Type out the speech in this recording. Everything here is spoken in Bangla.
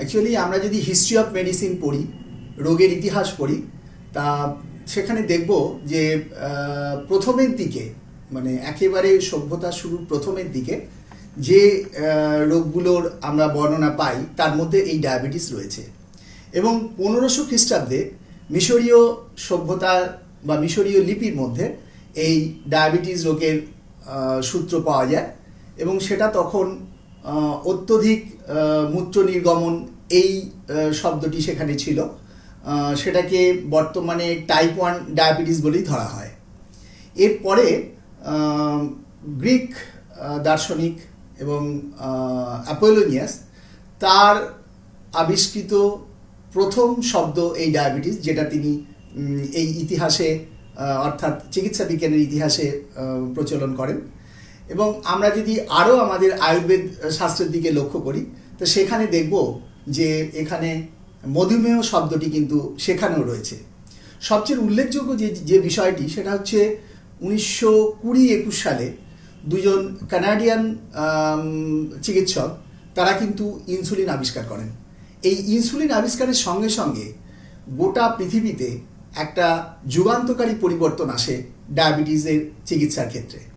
অ্যাকচুয়ালি আমরা যদি হিস্ট্রি অফ মেডিসিন পড়ি, রোগের ইতিহাস পড়ি, তা সেখানে দেখব যে প্রথমের দিকে মানে একেবারে সভ্যতা শুরুর প্রথমের দিকে যে রোগগুলোর আমরা বর্ণনা পাই, তার মধ্যে এই ডায়াবেটিস রয়েছে। এবং পনেরোশো খ্রিস্টাব্দে মিশরীয় সভ্যতা বা মিশরীয় লিপির মধ্যে এই ডায়াবেটিস রোগের সূত্র পাওয়া যায়। এবং সেটা তখন অত্যধিক মূত্র নির্গমন এই শব্দটি সেখানে ছিল। সেটাকে বর্তমানে টাইপ ওয়ান ডায়াবেটিস বলেই ধরা হয়। এরপরে গ্রিক দার্শনিক এবং অ্যাপোলোনিয়াস তার আবিষ্কৃত প্রথম শব্দ এই ডায়াবেটিস যেটা তিনি এই ইতিহাসে অর্থাৎ চিকিৎসা বিজ্ঞানের ইতিহাসে প্রচলন করেন। এবং আমরা যদি আরও আমাদের আয়ুর্বেদ শাস্ত্রের দিকে লক্ষ্য করি, তো সেখানে দেখব যে এখানে মধুমেহ শব্দটি কিন্তু সেখানেও রয়েছে। সবচেয়ে উল্লেখযোগ্য যে যে বিষয়টি, সেটা হচ্ছে উনিশশো কুড়ি একুশ সালে দুজন কানাডিয়ান চিকিৎসক, তারা কিন্তু ইনসুলিন আবিষ্কার করেন। এই ইনসুলিন আবিষ্কারের সঙ্গে সঙ্গে গোটা পৃথিবীতে একটা যুগান্তকারী পরিবর্তন আসে ডায়াবেটিসের চিকিৎসার ক্ষেত্রে।